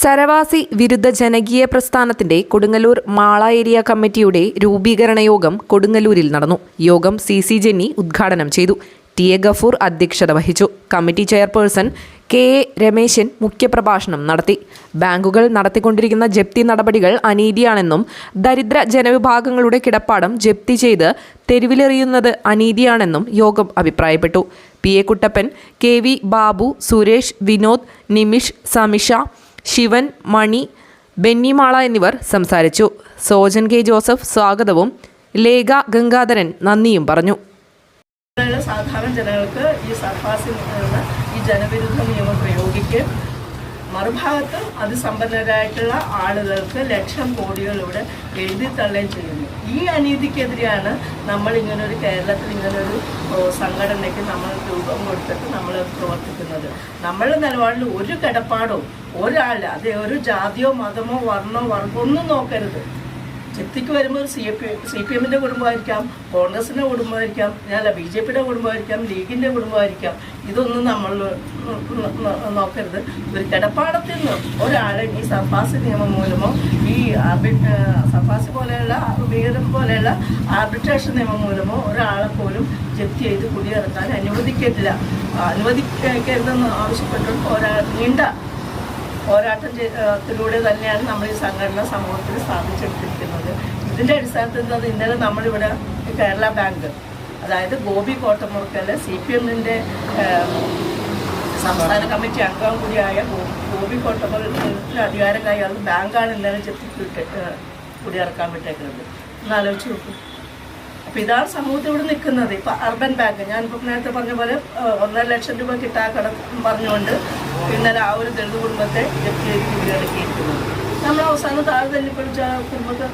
സരവാസി വിരുദ്ധ ജനകീയ പ്രസ്ഥാനത്തിന്റെ കൊടുങ്ങല്ലൂർ മാള ഏരിയ കമ്മിറ്റിയുടെ രൂപീകരണ യോഗം കൊടുങ്ങല്ലൂരിൽ നടന്നു. യോഗം സി സി ജെന്നി ഉദ്ഘാടനം ചെയ്തു. ടി എ ഗഫൂർ അധ്യക്ഷത വഹിച്ചു. Committee chairperson K A Rameshan മുഖ്യപ്രഭാഷണം നടത്തി. ബാങ്കുകൾ നടത്തിക്കൊണ്ടിരിക്കുന്ന ജപ്തി നടപടികൾ അനീതിയാണെന്നും ദരിദ്ര ജനവിഭാഗങ്ങളുടെ കിടപ്പാടം ജപ്തി ചെയ്ത് തെരുവിലെറിയുന്നത് അനീതിയാണെന്നും യോഗം അഭിപ്രായപ്പെട്ടു. P A Kuttappan K V Babu Suresh Vinod Nimish Samisha Shivan Mani Bennimala എന്നിവർ സംസാരിച്ചു. സോജൻ കെ. ജോസഫ് സ്വാഗതവും. ലേഖ ഗംഗാധരൻ നന്ദിയും പറഞ്ഞു. സാധാരണ ജനങ്ങൾക്ക് ഈ സർഫാസിൽ ഈ ജനവിരുദ്ധ നിയമം പ്രയോഗിക്കുകയും മറുഭാഗത്ത് അതിസമ്പന്നരായിട്ടുള്ള ആളുകൾക്ക് ലക്ഷം കോടികൾ ഇവിടെ എഴുതി തള്ളുകയും ചെയ്യുന്നു. ഈ അനീതിക്കെതിരെയാണ് നമ്മൾ ഇങ്ങനൊരു കേരളത്തിൽ ഇങ്ങനൊരു സംഘടനയ്ക്ക് നമ്മൾ രൂപം കൊടുത്തിട്ട് നമ്മൾ പ്രവർത്തിക്കുന്നത്. നമ്മളുടെ നിലപാടിൽ ഒരു കിടപ്പാടോ ഒരാൾ അത് ഒരു ജാതിയോ മതമോ വർണോ വർഗമോ ഒന്നും നോക്കരുത്. ചെത്തിക്ക് വരുമ്പോൾ സി പി സി പി എമ്മിന്റെ കുടുംബമായിരിക്കാം കോൺഗ്രസിന്റെ കുടുംബമായിരിക്കാം ഞാനല്ല ബി ജെ പിയുടെ കുടുംബമായിരിക്കാം ലീഗിന്റെ കുടുംബമായിരിക്കാം. ഇതൊന്നും നമ്മൾ നോക്കരുത്. ഒരു കിടപ്പാടത്തിൽ നിന്ന് ഒരാളെ ഈ സർഫാസ് നിയമം മൂലമോ ഈ ആർബി സർഫാസ് പോലെയുള്ള വീരം പോലെയുള്ള ആർബിട്രേഷൻ നിയമം മൂലമോ ഒരാളെ പോലും ജപ്തി ചെയ്ത് കുടിയിറക്കാൻ അനുവദിക്കരുതില്ല അനുവദിക്കരുതെന്ന് ആവശ്യപ്പെട്ടിട്ട് ഒരാൾ നീണ്ട പോരാട്ടത്തിലൂടെ തന്നെയാണ് നമ്മൾ ഈ സംഘടന സമൂഹത്തിൽ സ്ഥാപിച്ചെടുത്തിരിക്കുന്നത്. ഇതിന്റെ അടിസ്ഥാനത്തിൽ എന്താ ഇന്നലെ നമ്മളിവിടെ കേരള ബാങ്ക് അതായത് ഗോപി കോട്ടമുറുക്കൽ സി പി എമ്മിന്റെ സംസ്ഥാന കമ്മിറ്റി അംഗം കൂടിയായ ഗോപി കോട്ടമുറിൽ അധികാരം കൈയാളുന്ന ബാങ്കാണ് ഇന്നലെ ചെത്തിട്ട് കുടിയിറക്കാൻ വിട്ടേക്കുന്നത് ഒന്നാലോചിച്ച് നോക്കൂ. അപ്പൊ ഇതാണ് സമൂഹത്തിൽ ഇവിടെ നിൽക്കുന്നത്. ഇപ്പൊ അർബൻ ബാങ്ക് ഇപ്പൊ നേരത്തെ പറഞ്ഞ പോലെ ഒന്നര ലക്ഷം രൂപ കിട്ടാ കട പറഞ്ഞുകൊണ്ട് ഇന്നലെ ആ ഒരു ദളിത് കുടുംബത്തെ ജപ്തി ചെയ്ത് കീഴടക്കിയിരിക്കുന്നത് നമ്മൾ അവസാനം താഴെ തല്ലിപ്പൊളിച്ച ആ കുടുംബത്തെ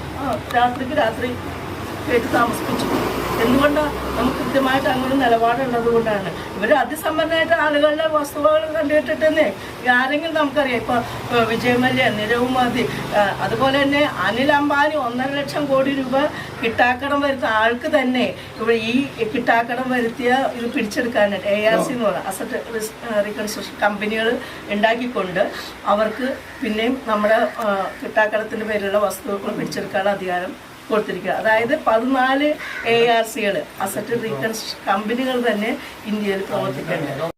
താമസിപ്പിച്ചു. എന്തുകൊണ്ടാണ് നമുക്ക് കൃത്യമായിട്ട് അങ്ങനെ നിലപാടുള്ളത് കൊണ്ടാണ്. ഇവർ അതിസമ്പന്നമായിട്ട് ആളുകളുടെ വസ്തുവകൾ കണ്ടുകിട്ടിട്ടെന്നേ ആരെങ്കിലും നമുക്കറിയാം. ഇപ്പൊ വിജയ് മല്യ നിരവ് മതി അതുപോലെ തന്നെ അനിൽ അംബാനി ഒന്നര ലക്ഷം കോടി രൂപ കിട്ടാക്കടം വരുത്ത ആൾക്ക് തന്നെ ഇവിടെ ഈ കിട്ടാക്കടം വരുത്തിയ ഇത് പിടിച്ചെടുക്കാനായിട്ട് എ ആർ സി എന്ന് പറയുന്നത് അസറ്റ് റീകൺസ്ട്രക്ഷൻ കമ്പനികൾ ഉണ്ടാക്കിക്കൊണ്ട് അവർക്ക് പിന്നെയും നമ്മുടെ കിട്ടാക്കടത്തിന്റെ പേരിലുള്ള വസ്തുക്കൾ പിടിച്ചെടുക്കാനുള്ള അധികാരം കൊടുത്തിരിക്കുക അതായത് പതിനാല് എ ആർ സികൾ അസറ്റ് റീകൺസ്ട്രക്ഷൻ കമ്പനികൾ തന്നെ ഇന്ത്യയിൽ പ്രവർത്തിക്കുന്നുണ്ട്.